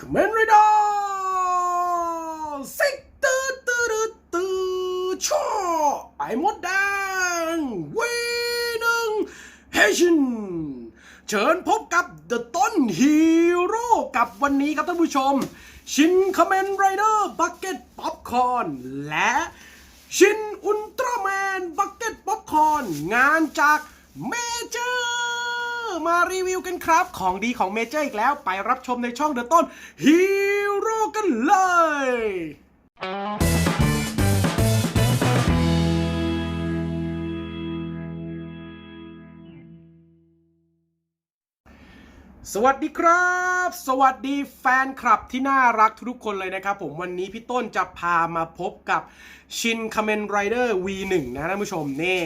คเมนไรดอซิกตืดตืดตืดช่อไอมดแดงวีหนึ่งเฮชินเชิญพบกับเดอะต้นฮีโร่กับวันนี้ครับท่านผู้ชม ชินคเมนไรเดอร์บักเก็ตป๊อปคอนและชินอุลตร้าแมนบักเก็ตป๊อปคอนงานจากเมเจอร์ มารีวิวกันครับ ของดีของเมเจอร์อีกแล้วไปรับชมในช่องเดอะต้นฮีโร่กันเลยสวัสดีครับ สวัสดีแฟนคลับที่น่ารักทุกคนเลยนะครับผมวันนี้พี่ต้นจะพามาพบกับชินคาเมนไรเดอร์ V1 นะท่านผู้ชมนี่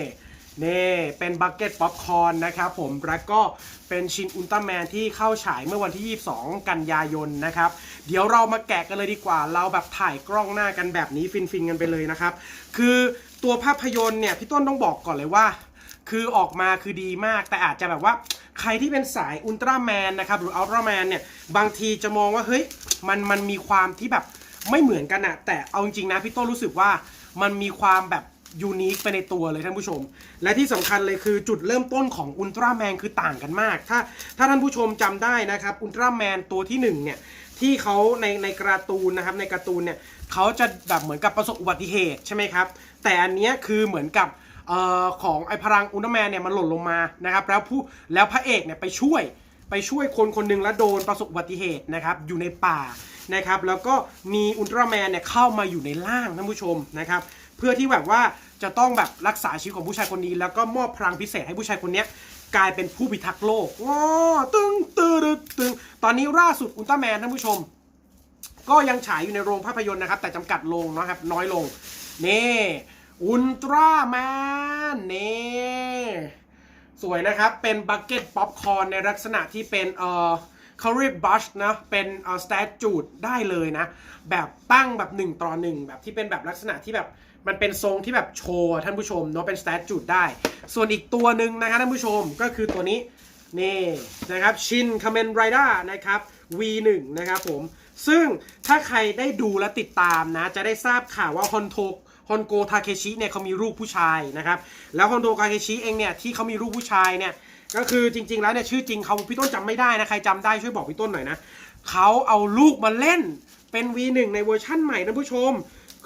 นี่เป็นบักเก็ตป๊อปคอร์นนะครับผมแล้วก็เป็นชินอุลตร้าแมนที่เข้าฉายเมื่อวันที่ 22 กันยายนนะครับ เดี๋ยวเรามาแกะกันเลยดีกว่า เราแบบถ่ายกล้องหน้ากันแบบนี้ฟินๆกันไปเลยนะครับ คือตัวภาพยนตร์เนี่ยพี่ต้นต้องบอกก่อนเลยว่า คือออกมาคือดีมากแต่อาจจะแบบว่า ใครที่เป็นสายอุลตร้าแมนนะครับหรืออัลตร้าแมนเนี่ยบางทีจะมองว่าเฮ้ยมันมันมีความที่แบบไม่เหมือนกันอะแต่เอาจริงๆนะพี่ต้นรู้สึกว่ามันมีความแบบ ยูนิคไปในตัวเลยท่านผู้ชม และที่สำคัญเลยคือจุดเริ่มต้นของอุลตร้าแมนคือต่างกันมาก ถ้าถ้าท่านผู้ชมจำได้นะครับอุลตร้าแมนตัวที่หนึ่งเนี่ยที่เขาในในการ์ตูนนะครับในการ์ตูนเนี่ยเขาจะแบบเหมือนกับประสบอุบัติเหตุใช่ไหมครับแต่อันเนี้ยคือเหมือนกับออของไอพลังอุลตร้าแมนเนี่ยมันหล่นลงมานะครับแล้วผู้แล้วพระเอกเนี่ยไปช่วยไปช่วยคนคนหนึ่งแล้วโดนประสบอุบัติเหตุนะครับอยู่ในป่านะครับแล้วก็มีอุลตร้าแมนเนี่ยเข้ามาอยู่ในร่างท่านผู้ชมนะครับเพื่อที่แบบว่า จะต้องแบบรักษาชีวิตของผู้ชายคนนี้ แล้วก็มอบพลังพิเศษให้ผู้ชายคนนี้กลายเป็นผู้พิทักษ์โลกว้าตึงตึงตึงตอนนี้ล่าสุดอุลตร้าแมนท่านผู้ชม ก็ยังฉายอยู่ในโรงภาพยนตร์นะครับ แต่จำกัดลงนะครับ น้อยลง นี่อุลตร้าแมนนี่สวยนะครับ เป็นบักเก็ตป๊อปคอร์นในลักษณะที่เป็นเอ่อเขาเรียกบัชนะ เป็นเอ่อสแตจูดได้เลยนะ แบบตั้งแบบ 1 ต่อ 1 แบบที่เป็นแบบลักษณะที่แบบ มันเป็นทรงที่แบบโชว์ท่านผู้ชมเนาะเป็นสแตจูดได้ ส่วนอีกตัวหนึ่งนะครับท่านผู้ชมก็คือตัวนี้นี่นะครับชินคาเมนไรด้านะครับ V1 นะครับผม ซึ่งถ้าใครได้ดูและติดตามนะ จะได้ทราบข่าวว่าฮอนโทฮอนโกทาเคชิเนี่ยเขามีลูกผู้ชายนะครับ แล้วฮอนโททาเคชิเองเนี่ยที่เขามีลูกผู้ชายเนี่ยก็คือจริง ๆ แล้วเนี่ยชื่อจริงเขาพี่ต้นจำไม่ได้นะ ใครจำได้ช่วยบอกพี่ต้นหน่อยนะเขาเอาลูกมาเล่นเป็น V1 ในเวอร์ชั่นใหม่นะผู้ชม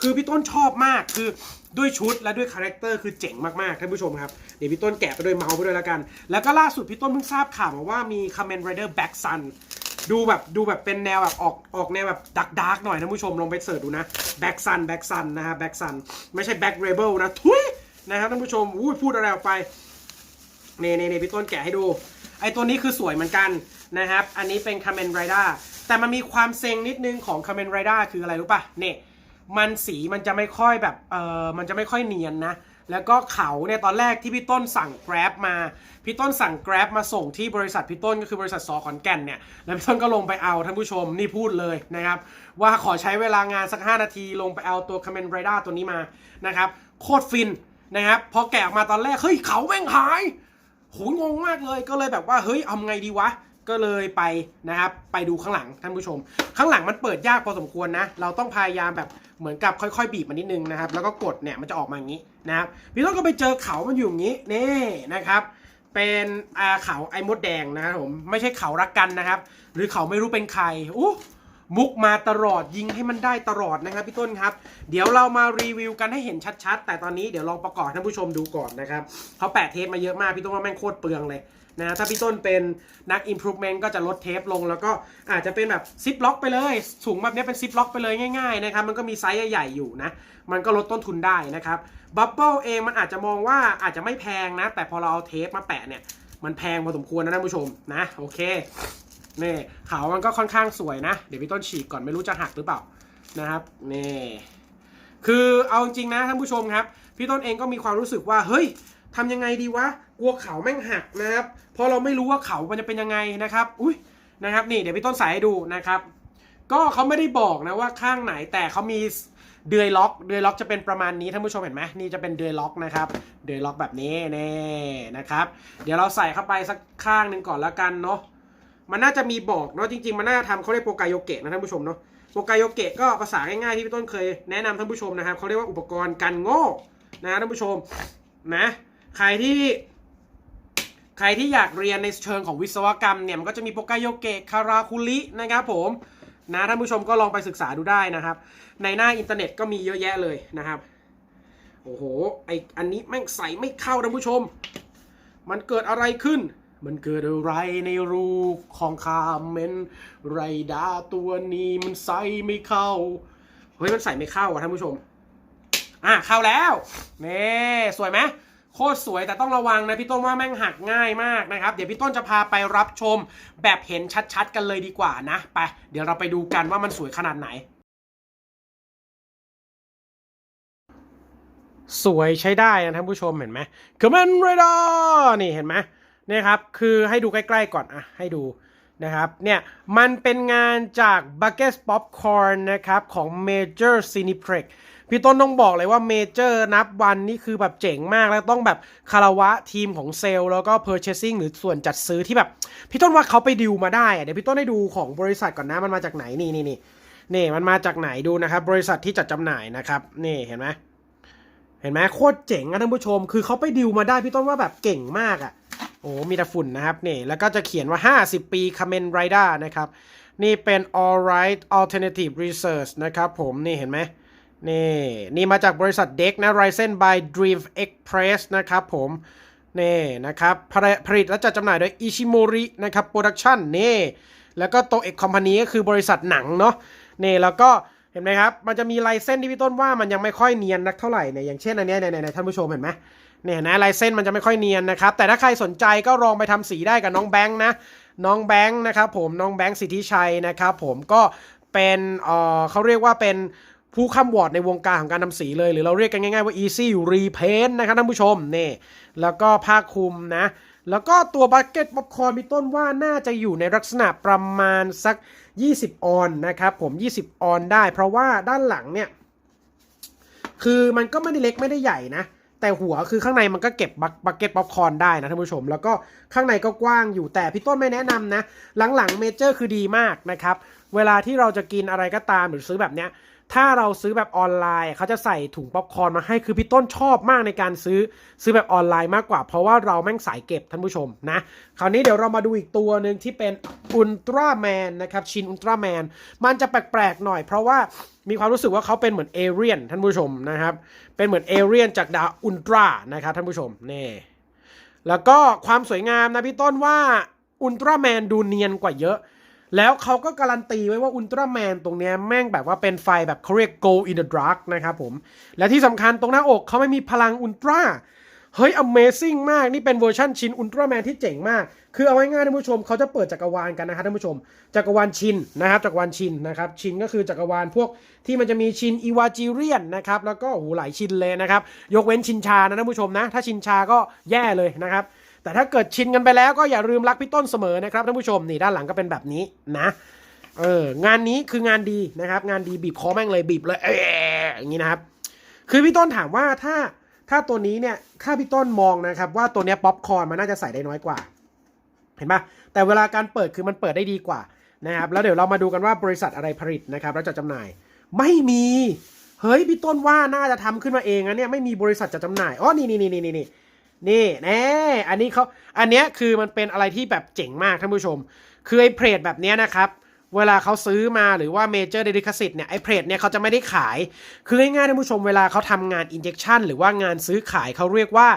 คือพี่ต้นชอบมากคือด้วยชุดและด้วยคาแรคเตอร์คือเจ๋งมากๆท่านผู้ชมครับ เดี๋ยวพี่ต้นแกะไปด้วยเมาส์ไปด้วยแล้วกัน แล้วก็ล่าสุดพี่ต้นเพิ่งทราบข่าวมาว่ามี Kamen Rider Black Sun ดูแบบดูแบบเป็นแนวแบบออกออกแนวแบบดักดาร์กหน่อยท่านผู้ชมลองไปเสิร์ชดูนะ Black Sun Black Sun นะฮะ Black Sun ไม่ใช่ Black Rebel นะทุยนะครับท่านผู้ชมอุ้ยพูดอะไรออกไปเนเนเนพี่ต้นแกะให้ดู ไอตัวนี้คือสวยเหมือนกันนะครับ อันนี้เป็น Kamen Rider แต่มันมีความเซ็งนิดนึงของ Kamen Rider คืออะไรรู้ป่ะเนี่ย มันสีมันจะไม่ค่อยแบบเออมันจะไม่ค่อยเนียนนะ แล้วก็เขาเนี่ยตอนแรกที่พี่ต้นสั่ง Grab มา พี่ต้นสั่ง Grab มาส่งที่บริษัทพี่ต้นก็คือบริษัทสอขอนแก่นเนี่ยแล้วพี่ต้นก็ลงไปเอาท่านผู้ชมนี่พูดเลยนะครับ ว่าขอใช้เวลางานสัก 5 นาทีลงไปเอาตัว Kamen Rider ตัวนี้มานะครับโคตรฟินนะครับพอแกะออกมาตอนแรกเฮ้ยเขาแม่งหายโหงงมากเลยก็เลยแบบว่าเฮ้ยเอาไงดีวะ ก็เลยไปนะครับ ไปดูข้างหลังท่านผู้ชม ข้างหลังมันเปิดยากพอสมควรนะ เราต้องพยายามแบบเหมือนกับค่อยๆ บีบมันนิดนึงนะครับ แล้วก็กดเนี่ยมันจะออกมาอย่างนี้นะครับพี่ต้นก็ไปเจอเขามันอยู่อย่างนี้นี่นะครับ เป็นอาเขาไอ้มดแดงนะครับผมไม่ใช่เขารักกันนะครับ หรือเขาไม่รู้เป็นใครอู้ มุกมาตลอดยิงให้มันได้ตลอดนะครับพี่ต้นครับ เดี๋ยวเรามารีวิวกันให้เห็นชัดๆ แต่ตอนนี้เดี๋ยวลองประกอบท่านผู้ชมดูก่อนนะครับเขาแปะเทปมาเยอะมากพี่ต้นว่าแม่งโคตรเปลืองเลยนะถ้าพี่ต้นเป็นนัก improvement ก็จะลดเทปลง แล้วก็อาจจะเป็นแบบซิปล็อกไปเลยสูงแบบนี้เป็นซิปล็อกไปเลยง่ายๆนะครับมันก็มีไซส์ใหญ่ๆอยู่นะมันก็ลดต้นทุนได้นะครับบับเบิลเองมันอาจจะมองว่าอาจจะไม่แพงนะ แต่พอเราเอาเทปมาแปะเนี่ยมันแพงพอสมควรนะท่านผู้ชมนะโอเค นี่เขามันก็ค่อนข้างสวยนะ เดี๋ยวพี่ต้นฉีกก่อนไม่รู้จะหักหรือเปล่านะครับนี่คือเอาจริงนะท่านผู้ชมครับ พี่ต้นเองก็มีความรู้สึกว่าเฮ้ยทำยังไงดีวะกลัวเขาแม่งหักนะครับเพราะเราไม่รู้ว่าเขามันจะเป็นยังไงนะครับ อุ้ยนะครับนี่เดี๋ยวพี่ต้นใส่ให้ดูนะครับ ก็เขาไม่ได้บอกนะว่าข้างไหนแต่เขามีเดือยล็อก เดือยล็อกจะเป็นประมาณนี้ท่านผู้ชมเห็นไหมนี่จะเป็นเดือยล็อกนะครับ เดือยล็อกแบบนี้เน่นะครับ เดี๋ยวเราใส่เข้าไปสักข้างหนึ่งก่อนแล้วกันเนาะ มันน่าจะมีบอกเนาะจริงๆ มันน่าจะทำเขาเรียกโปรไกโยเกะนะท่านผู้ชมเนาะโปรไกโยเกะก็ภาษาง่ายๆที่พี่ต้นเคยแนะนำท่านผู้ชมนะครับเขาเรียกว่าอุปกรณ์กันโง่นะท่านผู้ชมนะใครที่ใครที่อยากเรียนในเชิงของวิศวกรรมเนี่ยมันก็จะมีโปรไกโยเกะคาราคุรินะครับผมนะท่านผู้ชมก็ลองไปศึกษาดูได้นะครับ ในหน้าอินเทอร์เน็ตก็มีเยอะแยะเลยนะครับโอ้โหไออันนี้แม่งใส่ไม่เข้าท่านผู้ชม มันเกิดอะไรขึ้น มันเกิดอะไรในรูของคาเมนไรดาตัวนี้มันใส่ไม่เข้า เฮ้ย มันใส่ไม่เข้าอะท่านผู้ชม อะ เข้าแล้วนี่สวยไหมโคตรสวยแต่ต้องระวังนะพี่ต้นว่าแม่งหักง่ายมากนะครับ เดี๋ยวพี่ต้นจะพาไปรับชมแบบเห็นชัดๆ กันเลยดีกว่านะ ไป เดี๋ยวเราไปดูกันว่ามันสวยขนาดไหน สวยใช้ได้นะท่านผู้ชมเห็นไหมคอมเมนต์ไรดอนี่เห็นไหม นี่ยครับ คือให้ดูใกล้ๆก่อนอะให้ดูนะครับ เนี่ย มันเป็นงานจาก Bucket Popcorn นะครับ ของ Major Cineplex พี่ต้นต้องบอกเลยว่า Major นับวันนี่คือแบบเจ๋งมากแล้วต้องแบบคารวะทีมของเซลแล้วก็ Purchasing หรือส่วนจัดซื้อที่แบบ พี่ต้นว่าเขาไปดิวมาได้อะเดี๋ยวพี่ต้นได้ดูของบริษัทก่อนนะ มันมาจากไหนนี่นี่นี่นี่มันมาจากไหนดูนะครับ บริษัทที่จัดจำหน่ายนะครับ นี่เห็นไหมเห็นไหมโคตรเจ๋งอะท่านผู้ชม คือเขาไปดิวมาได้พี่ต้นว่าแบบเก่งมากอะ โอ้มีแต่ฝุ่นนะครับนี่แล้วก็จะเขียนว่า 50 ปีคาเมนไรด้านะครับ นี่เป็น alright alternative research นะครับผมนี่เห็นไหมนี่นี่มาจากบริษัทเด็กนะ Ryzen by Dream Express นะครับผมนี่นะครับผลิตผลิตและจัดจำหน่ายโดย Ishimori นะครับ Production นี่แล้วก็โตเอกคอมพานีก็คือบริษัทหนังเนาะนี่แล้วก็เห็นไหมครับ มันจะมีลายเส้นที่พี่ต้นว่ามันยังไม่ค่อยเนียนนักเท่าไหร่เนี่ยอย่างเช่นอันนี้ยเนี่ยท่านผู้ชมเห็นไหม เนี่ยนะลายเส้นมันจะไม่ค่อยเนียนนะครับ แต่ถ้าใครสนใจก็ลองไปทำสีได้กับน้องแบงค์นะ น้องแบงค์นะครับผมน้องแบงค์สิทธิชัยนะครับผมก็เป็นเอ่อเขาเรียกว่าเป็นผู้ข้ามวอร์ดในวงการของการทำสีเลย หรือเราเรียกกันง่ายๆว่า easy repaint นะครับท่านผู้ชมนี่แล้วก็ผ้าคลุมนะ แล้วก็ตัวบั c เก็ตป๊อปคอร์นมีต้นว่าน่าจะอยู่ในลักษณะประมาณสัก 20 ออนนะครับผม 20 ออนได้ เพราะว่าด้านหลังเนี่ย คือมันก็ไม่ได้เล็กไม่ได้ใหญ่นะ แต่หัวคือข้างในมันก็เก็บบักเก็ตป๊อปคอร์นได้นะท่านผู้ชม แล้วก็ข้างในก็กว้างอยู่แต่พี่ต้นไม่แนะนำนะ หลังๆเมเจอร์คือดีมากนะครับ เวลาที่เราจะกินอะไรก็ตามหรือซื้อแบบเนี้ย ถ้าเราซื้อแบบออนไลน์ เขาจะใส่ถุงป๊อปคอร์นมาให้คือพี่ต้นชอบมากในการซื้อซื้อแบบออนไลน์มากกว่า เพราะว่าเราแม่งสายเก็บท่านผู้ชมนะ คราวนี้เดี๋ยวเรามาดูอีกตัวหนึ่งที่เป็นอุลตร้าแมนนะครับชินอุลตร้าแมนมันจะแปลกๆหน่อย เพราะว่ามีความรู้สึกว่าเขาเป็นเหมือนเอเรียนท่านผู้ชมนะครับ เป็นเหมือนเอเรียนจากดาวอุลตร้านะครับท่านผู้ชมนี่แล้วก็ความสวยงามนะพี่ต้นว่าอุลตร้าแมนดูเนียนกว่าเยอะ แล้วเขาก็การันตีไว้ว่าอุลตร้าแมนตรงเนี้ยแม่งแบบว่าเป็นไฟแบบเขาเรียก go in the dark นะครับผม และที่สำคัญตรงหน้าอกเขาไม่มีพลังอุลตร้าเฮ้ย Amazing มาก นี่เป็นเวอร์ชันชินอุลตร้าแมนที่เจ๋งมาก คือเอาง่ายๆท่านผู้ชมเขาจะเปิดจักรวาลกันนะครับท่านผู้ชม จักรวาลชินนะครับจักรวาลชินนะครับชินก็คือจักรวาลพวกที่มันจะมีชินอีวาจิเรียนนะครับแล้วก็โอ้โหหลายชินเลยนะครับยกเว้นชินชานะท่านผู้ชมนะถ้าชินชาก็แย่เลยนะครับ แต่ถ้าเกิดชินกันไปแล้วก็อย่าลืมรักพี่ต้นเสมอนะครับท่านผู้ชมนี่ด้านหลังก็เป็นแบบนี้นะเอองานนี้คืองานดีนะครับ งานดีบีบคอแม่งเลยบีบเลยเอออย่างนี้นะครับ คือพี่ต้นถามว่าถ้าถ้าตัวนี้เนี่ยถ้าพี่ต้นมองนะครับว่าตัวเนี้ยป๊อปคอร์นมันน่าจะใส่ได้น้อยกว่า เห็นปะแต่เวลาการเปิดคือมันเปิดได้ดีกว่านะครับแล้วเดี๋ยวเรามาดูกันว่าบริษัทอะไรผลิตนะครับแล้วจัดจำหน่าย ไม่มีเฮ้ยพี่ต้นว่าน่าจะทำขึ้นมาเองนะเนี่ยไม่มีบริษัทจัดจำหน่ายอ๋อนี่นี่นี่นี่นี่ นี่แน่อันนี้เขาอันเนี้ยคือมันเป็นอะไรที่แบบเจ๋งมากท่านผู้ชม คือไอ้เพจแบบเนี้ยนะครับ เวลาเขาซื้อมาหรือว่าเมเจอร์เดลิคสิตเนี่ยไอ้เพจเนี่ยเขาจะไม่ได้ขาย คือง่ายๆท่านผู้ชมเวลาเขาทำงานอินเจคชันหรือว่างานซื้อขายเขาเรียกว่า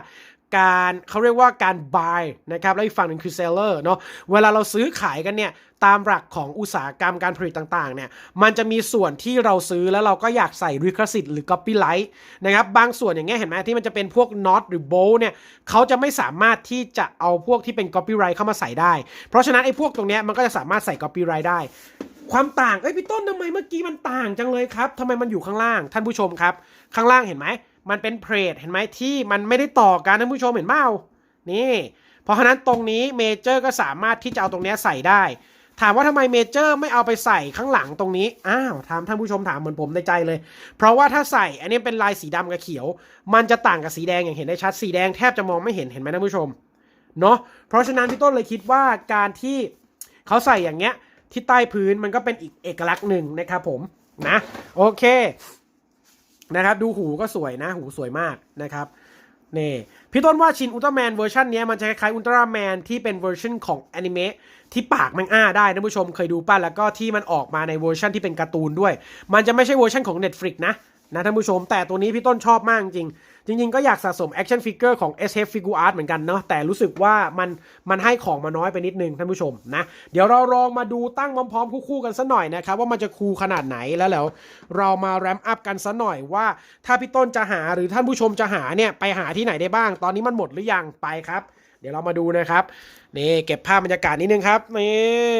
การเขาเรียกว่าการ buy นะครับแล้วอีกฝั่งหนึ่งคือ seller เนาะเวลาเราซื้อขายกันเนี่ยตามหลักของอุตสาหกรรมการผลิตต่างๆเนี่ยมันจะมีส่วนที่เราซื้อแล้วเราก็อยากใส่ลิขสิทธิ์หรือ copyright นะครับบางส่วนอย่างเงี้ยเห็นไหมที่มันจะเป็นพวก not หรือ bolt เนี่ยเขาจะไม่สามารถที่จะเอาพวกที่เป็น copyright เข้ามาใส่ได้ เพราะฉะนั้นไอ้พวกตรงเนี้ยมันก็จะสามารถใส่ copyright ได้ ความต่างเอ้ยพี่ต้นทำไมเมื่อกี้มันต่างจังเลยครับทำไมมันอยู่ข้างล่างท่านผู้ชมครับ ข้างล่างเห็นไหม มันเป็นเพรทเห็นไหมที่มันไม่ได้ต่อกันท่านผู้ชมเห็นเปล่านี่เพราะฉะนั้นตรงนี้เมเจอร์ก็สามารถที่จะเอาตรงนี้ใส่ได้ ถามว่าทำไมเมเจอร์ไม่เอาไปใส่ข้างหลังตรงนี้อ้าวถามท่านผู้ชมถามเหมือนผมในใจเลย เพราะว่าถ้าใส่อันนี้เป็นลายสีดำกับเขียว มันจะต่างกับสีแดงอย่างเห็นได้ชัดสีแดงแทบจะมองไม่เห็นเห็นไหมท่านผู้ชมเนาะเพราะฉะนั้นพี่ต้นเลยคิดว่าการที่เขาใส่อย่างเงี้ยที่ใต้พื้นมันก็เป็นอีกเอกลักษณ์หนึ่งนะครับผมนะโอเค นะครับ ดูหูก็สวยนะ หูสวยมากนะครับนี่พี่ต้นว่าชินอุลตร้าแมนเวอร์ชันนี้มันจะคล้ายๆอุลตร้าแมนที่เป็นเวอร์ชันของแอนิเมะที่ปากมันอ้าได้นะผู้ชมเคยดูป่ะแล้วก็ที่มันออกมาในเวอร์ชันที่เป็นการ์ตูนด้วย มันจะไม่ใช่เวอร์ชันของ Netflix นะ นะท่านผู้ชม แต่ตัวนี้พี่ต้นชอบมากจริง จริง ๆ ก็อยากสะสมแอคชั่นฟิกเกอร์ของ SF Figure Art เหมือนกันเนาะแต่รู้สึกว่ามันมันให้ของมาน้อยไปนิดนึงท่านผู้ชมนะเดี๋ยวเราลองมาดูตั้งพร้อมๆคู่ๆกันซะหน่อยนะครับว่ามันจะคูขนาดไหนแล้วแล้ว เรามาแรมอัพกันซะหน่อยว่า ถ้าพี่ต้นจะหาหรือท่านผู้ชมจะหาเนี่ยไปหาที่ไหนได้บ้าง ตอนนี้มันหมดหรือยังไปครับ เดี๋ยวเรามาดูนะครับนี่เก็บภาพบรรยากาศนิดนึงครับนี่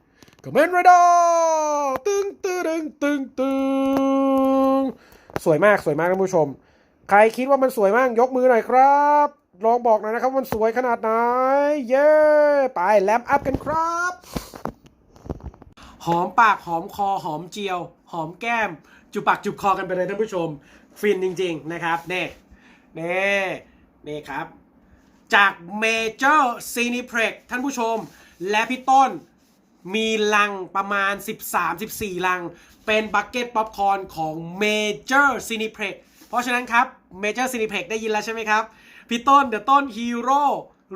นกับเมนไรดอตึงตึงตึงตึงสวยมากสวยมากท่านผู้ชม ใครคิดว่ามันสวยมากยกมือหน่อยครับ ลองบอกหน่อยนะครับว่ามันสวยขนาดไหน เย้ไปแลมอัพกันครับ หอมปากหอมคอหอมเจียว หอมแก้ม จุบปากจุบคอกันไปเลยท่านผู้ชม ฟินจริง ๆ นะครับเน่เน่นี่ครับ จากเมเจอร์ซีนิเพล็กท่านผู้ชม และพี่ต้น มีลังประมาณ 13-14 ลัง เป็นบักเก็ตป๊อปคอร์นของเมเจอร์ซีนิเพ็กเพราะฉะนั้นครับเมเจอร์ซีนิเพ็กได้ยินแล้วใช่ไหมครับ พี่ต้นเดอะต้นฮีโร่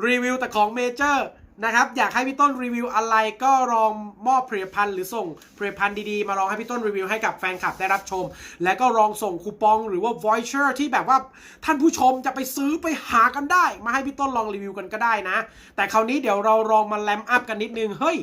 รีวิวแต่ของเมเจอร์นะครับ อยากให้พี่ต้นรีวิวอะไรก็ลองมอบผลิตภัณฑ์หรือส่งผลิตภัณฑ์ดีๆ มาลองให้พี่ต้นรีวิวให้กับแฟนคลับได้รับชม และก็ลองส่งคูปองหรือว่า voucher ที่แบบว่าท่านผู้ชมจะไปซื้อไปหากันได้ มาให้พี่ต้นลองรีวิวกันก็ได้นะ แต่คราวนี้เดี๋ยวเราลองมาแลมอัพกันนิดนึงเฮ้ย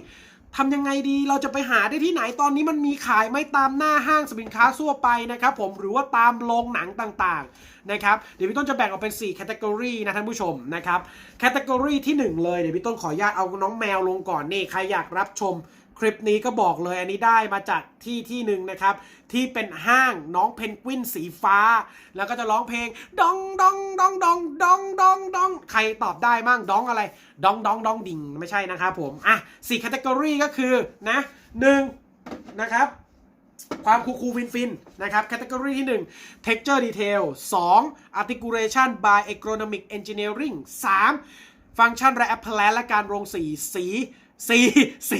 ทำยังไงดีเราจะไปหาได้ที่ไหนตอนนี้มันมีขายไม่ตามหน้าห้างสินค้าทั่วไปนะครับผมหรือว่าตามโรงหนังต่างๆนะครับเดี๋ยวพี่ต้นจะแบ่งออกเป็น4ี่แคตตากรีนะท่านผู้ชมนะครับแคตตากรีที่ 1 เลยเดี๋ยวพี่ต้นขออนุญาตเอาน้องแมวลงก่อนนี่ใครอยากรับชม คลิปนี้ก็บอกเลยอันนี้ได้มาจากที่ที่หนึ่งนะครับ ที่เป็นห้างน้องเพนกวินสีฟ้า แล้วก็จะร้องเพลงดองดองดองดองดองดองดองใครตอบได้มั่งดองอะไรดองดองดองดิงไม่ใช่นะครับผมอะสี่แคตตากรีก็คือนะหนึ่งนะครับความคูคูฟินฟินนะครับแคตตากรีที่ 1 texture detail 2 articulation by agronomic engineering 3 ฟังก์ชันและ appellate และการโรงสีสี สีสี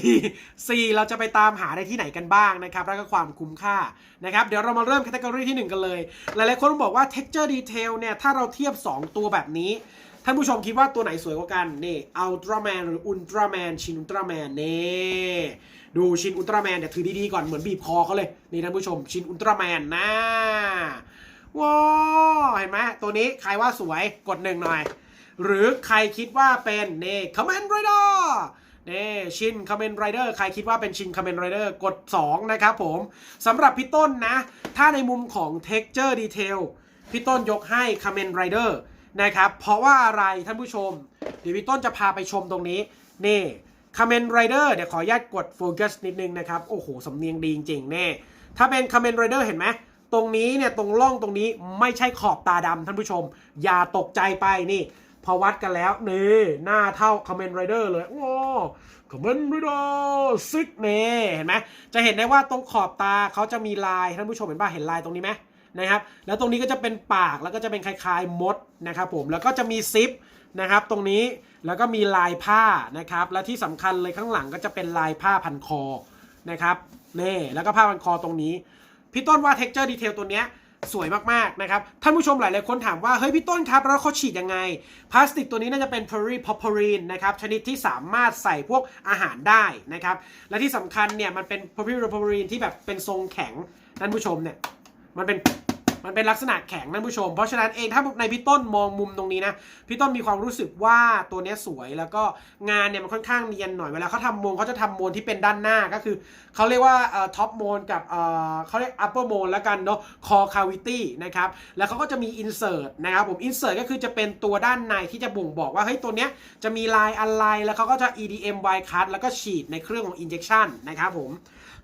สีเราจะไปตามหาได้ที่ไหนกันบ้างนะครับแล้วก็ความคุ้มค่านะครับเดี๋ยวเรามาเริ่มแคตตากรีที่ 1 กันเลย หลายๆคนบอกว่า texture detail เนี่ยถ้าเราเทียบ 2 ตัวแบบนี้ ท่านผู้ชมคิดว่าตัวไหนสวยกว่ากัน นี่ Ultraman หรือ Ultraman ชิน Ultraman นี่ดูชินอุลตร้าแมนเดี๋ยวถือดีๆก่อนเหมือนบีบคอเขาเลยนี่ท่านผู้ชมชินอุลตร้าแมนนะว้าเห็นไหมตัวนี้ใครว่าสวยกดหนึ่งหน่อย หรือใครคิดว่าเป็นเน่คอมเมนไรเดอร์ เน่ชินคอมเมนไรเดอร์ใครคิดว่าเป็นชินคอมเมนไรเดอร์กด 2 นะครับผมสำหรับพี่ต้นนะ ถ้าในมุมของ texture detail พี่ต้นยกให้คอมเมนไรเดอร์นะครับ เพราะว่าอะไรท่านผู้ชม เดี๋ยวพี่ต้นจะพาไปชมตรงนี้ นี่คาเมนไรเดอร์เดี๋ยวขออนุญาตกดโฟกัสนิดนึงนะครับ โอ้โห สำเนียงดีจริงๆแน่ถ้าเป็นคาเมนไรเดอร์เห็นไหมตรงนี้เนี่ยตรงร่องตรงนี้ไม่ใช่ขอบตาดำท่านผู้ชม อย่าตกใจไปนี่ พอวัดกันแล้วนี่หน้าเท่าคา m เมนต์ไรเดอร์เลยโอ้คา m เมนไรเดอร์ซิกเน่เห็นไหมจะเห็นได้ว่าตรงขอบตาเขาจะมีลายท่านผู้ชมเห็นป่ะเห็นลายตรงนี้ไหมนะครับแล้วตรงนี้ก็จะเป็นปากแล้วก็จะเป็นคล้ายๆมดนะครับผมแล้วก็จะมีซิปนะครับตรงนี้แล้วก็มีลายผ้านะครับและที่สำคัญเลยข้างหลังก็จะเป็นลายผ้าพันคอนะครับนี่แล้วก็ผ้าพันคอตรงนี้พี่ต้นว่า texture detail ตัวเนี้ย สวยมากๆนะครับ ท่านผู้ชมหลายๆคนถามว่าเฮ้ยพี่ต้นครับแล้วเขาฉีดยังไง พลาสติกตัวนี้น่าจะเป็นพอรีพอพอรีนนะครับชนิดที่สามารถใส่พวกอาหารได้นะครับ และที่สำคัญเนี่ยมันเป็นพอรีพอพอรีนที่แบบเป็นทรงแข็งท่านผู้ชมเนี่ยมันเป็น มันเป็นลักษณะแข็งท่นผู้ชม เพราะฉะนั้นเองถ้าในพี่ต้นมองมุมตรงนี้นะพี่ต้นมีความรู้สึกว่าตัวนี้สวยแล้วก็งานเนี่ยมันค่อนข้างเนียนหน่อยเวลาเขาทำโมนเขาจะทำโมนที่เป็นด้านหน้าก็คือเขาเรียกว่าเอ่อท็อปโมนกับเอ่อเขาเรียกอัปเปอร์โมนแล้วกันเนาะคอคาวิตี้นะครับแล้วเขาก็จะมีอินเสิร์ตนะครับผมอินเสิร์ตก็คือจะเป็นตัวด้านในที่จะบ่งบอกว่าเฮ้ยตัวเนี้ยจะมีลายอะไรแล้วเขาก็จะ EDM wide cut แล้วก็ฉีดในเครื่องของ injection นะครับผม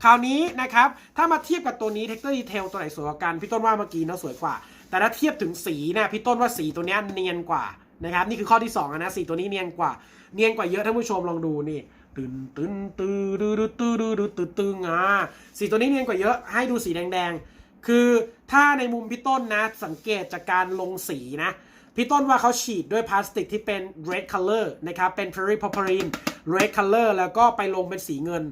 คราวนี้นะครับถ้ามาเทียบกับตัวนี้ texture detail ตัวไหนสวยกว่ากันพี่ต้นว่าเมื่อกี้เนาะสวยกว่า แต่ถ้าเทียบถึงสีเนี่ยพี่ต้นว่าสีตัวนี้เนียนกว่านะครับนี่คือข้อที่2อนะสีตัวนี้เนียนกว่า เนียนกว่าเยอะท่านผู้ชมลองดูนี่ตึนตึนตื้อดื้อดื้อตื้อดื้อดื้อตื้อตึงอะสีตัวนี้เนียนกว่าเยอะให้ดูสีแดงๆ คือถ้าในมุมพี่ต้นนะสังเกตจากการลงสีนะ พี่ต้นว่าเขาฉีดด้วยพลาสติกที่เป็น red color นะครับ เป็น polypropylene red color แล้วก็ไปลงเป็นสีเงิน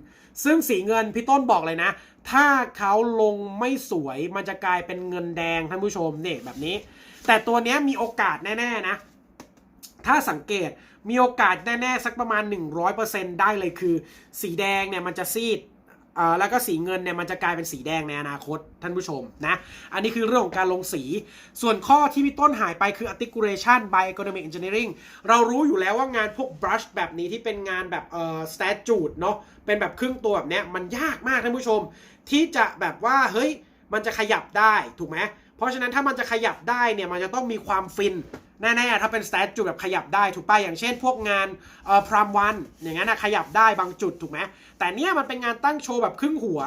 ซึ่งสีเงินพี่ต้นบอกเลยนะ ถ้าเขาลงไม่สวยมันจะกลายเป็นเงินแดงท่านผู้ชมเนี่ยแบบนี้ แต่ตัวนี้มีโอกาสแน่ๆนะ ถ้าสังเกตมีโอกาสแน่ๆสักประมาณ 100%ได้เลยคือ สีแดงเนี่ยมันจะซีด แล้วก็สีเงินเนี่ยมันจะกลายเป็นสีแดงในอนาคตท่านผู้ชมนะ อันนี้คือเรื่องของการลงสี ส่วนข้อที่พี่ต้นหายไปคือ articulation by economic engineering เรารู้อยู่แล้วว่างานพวก brush แบบนี้ที่เป็นงานแบบเอ่อ statute เนาะเป็นแบบครึ่งตัวแบบเนี้ยมันยากมากท่านผู้ชม ที่จะแบบว่าเฮ้ยมันจะขยับได้ถูกไหม เพราะฉะนั้นถ้ามันจะขยับได้เนี่ยมันจะต้องมีความฟินแน่ๆถ้าเป็นส t ตจูแบบขยับได้ถูกป่ะอย่างเช่น พวกงานเอ่อพรามวันอย่างนั้นนะขยับได้บางจุดถูกไหมแต่เนี่ยมันเป็นงานตั้งโชว์แบบครึ่งหัว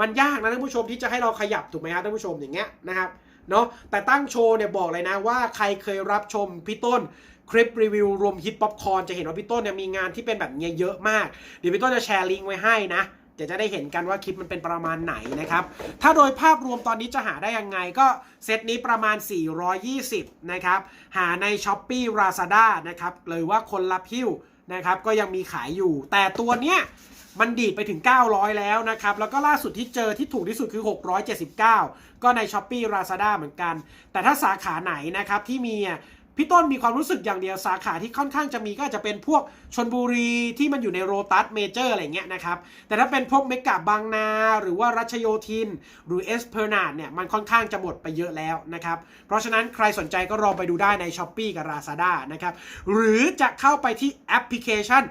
มันยากนะท่านผู้ชมที่จะให้เราขยับถูกไหมครับท่านผู้ชมอย่างเงี้ยนะครับเนาะแต่ตั้งโชว์เนี่ยบอกเลยนะว่าใครเคยรับชมพี่ต้นคลิปรีวิวรวมฮิตป๊อปคอนจะเห็นว่าพี่ต้นเนี่ยมีงานที่เป็นแบบเนี้ยเยอะมาก เดี๋ยวพี่ต้นจะแชร์ลิงก์ไว้ให้นะ เดี๋ยวจะได้เห็นกันว่าคลิปมันเป็นประมาณไหนนะครับ ถ้าโดยภาพรวมตอนนี้จะหาได้ยังไงก็เซตนี้ประมาณ 420 นะครับ หาใน s h อ p e e Lazada นะครับหรือว่าคนรับหิ้วนะครับ ก็ยังมีขายอยู่ แต่ตัวเนี้ยมันดีดไปถึง 900 แล้วนะครับ แล้วก็ล่าสุดที่เจอที่ถูกที่สุดคือ 679 ก็ใน s h อ p e e Lazada เหมือนกัน แต่ถ้าสาขาไหนนะครับที่มี พี่ต้นมีความรู้สึกอย่างเดียวสาขาที่ค่อนข้างจะมีก็อาจจะเป็นพวกชนบุรีที่มันอยู่ในโรตัสเมเจอร์อะไรเงี้ยนะครับ แต่ถ้าเป็นพวกเมกะบางนา หรือว่ารัชโยธิน หรือเอสเพอร์นาดเนี่ยมันค่อนข้างจะหมดไปเยอะแล้วนะครับ เพราะฉะนั้นใครสนใจก็ลองไปดูได้ใน s h อ p e e กับ Lazada นะครับ หรือจะเข้าไปที่แอปพลิเคชัน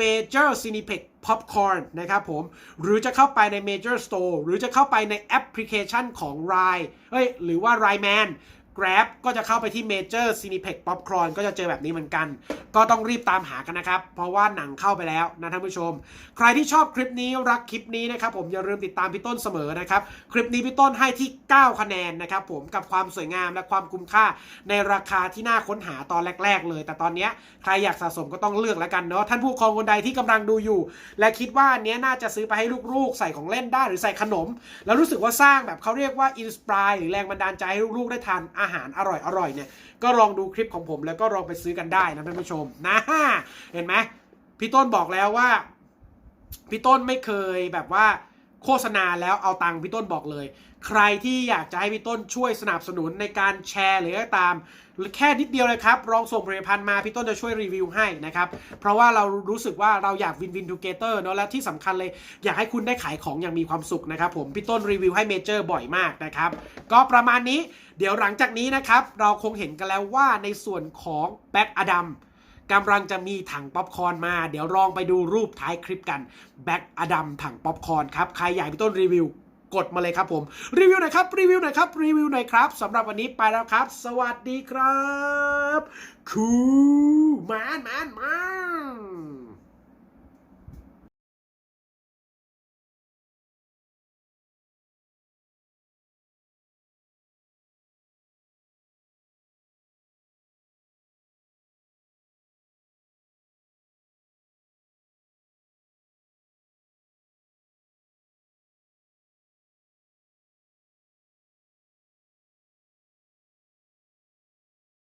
Major Cineplex Popcorn นะครับผม หรือจะเข้าไปใน Major Store หรือจะเข้าไปในแอปพลิเคชันของ r i เฮ้ยหรือว่า r i Man Grab ก็จะเข้าไปที่ Major Cineplex Popcorn ก็จะเจอแบบนี้เหมือนกัน ก็ต้องรีบตามหากันนะครับ เพราะว่าหนังเข้าไปแล้วนะท่านผู้ชม ใครที่ชอบคลิปนี้รักคลิปนี้นะครับผมอย่าลืมติดตามพี่ต้นเสมอนะครับ คลิปนี้พี่ต้นให้ที่ 9 คะแนนนะครับผมกับความสวยงามและความคุ้มค่าในราคาที่น่าค้นหาตอนแรก ๆ เลย แต่ตอนนี้ใครอยากสะสมก็ต้องเลือกแล้วกันเนาะท่านผู้ปกครองคนใดที่กำลังดูอยู่ และคิดว่าอันเนี้ยน่าจะซื้อไปให้ลูกๆ ใส่ของเล่นได้หรือใส่ขนม แล้วรู้สึกว่าสร้างแบบเขาเรียกว่าอินสปายหรือแรงบันดาลใจให้ลูกๆได้ทานอาหารอร่อยๆเนี่ยก็ลองดูคลิปของผมแล้วก็ลองไปซื้อกันได้นะท่านผู้ชมนะเห็นไหมพี่ต้นบอกแล้วว่าพี่ต้นไม่เคยแบบว่าโฆษณาแล้วเอาตังค์พี่ต้นบอกเลย ใครที่อยากจะให้พี่ต้นช่วยสนับสนุนในการแชร์หรือก็ตาม แค่นิดเดียวเลยครับลองส่งผลิตภัณฑ์มาพี่ต้นจะช่วยรีวิวให้นะครับ เพราะว่าเรารู้สึกว่าเราอยากวินวินทูเกเตอร์เนาะและที่สำคัญเลยอยากให้คุณได้ขายของอย่างมีความสุขนะครับผมพี่ต้นรีวิวให้เมเจอร์บ่อยมากนะครับก็ประมาณนี้เดี๋ยวหลังจากนี้นะครับเราคงเห็นกันแล้วว่าในส่วนของแบ็กอดัมกำลังจะมีถังป๊อปคอร์นมา เดี๋ยวลองไปดูรูปท้ายคลิปกันแบ็กอดัมถังป๊อปคอร์นครับใครอยากพี่ต้นรีวิว กดมาเลยครับผมรีวิวหน่อยครับรีวิวหน่อยครับรีวิวหน่อยครับสำหรับวันนี้ไปแล้วครับ สวัสดีครับ คูมานมานมาน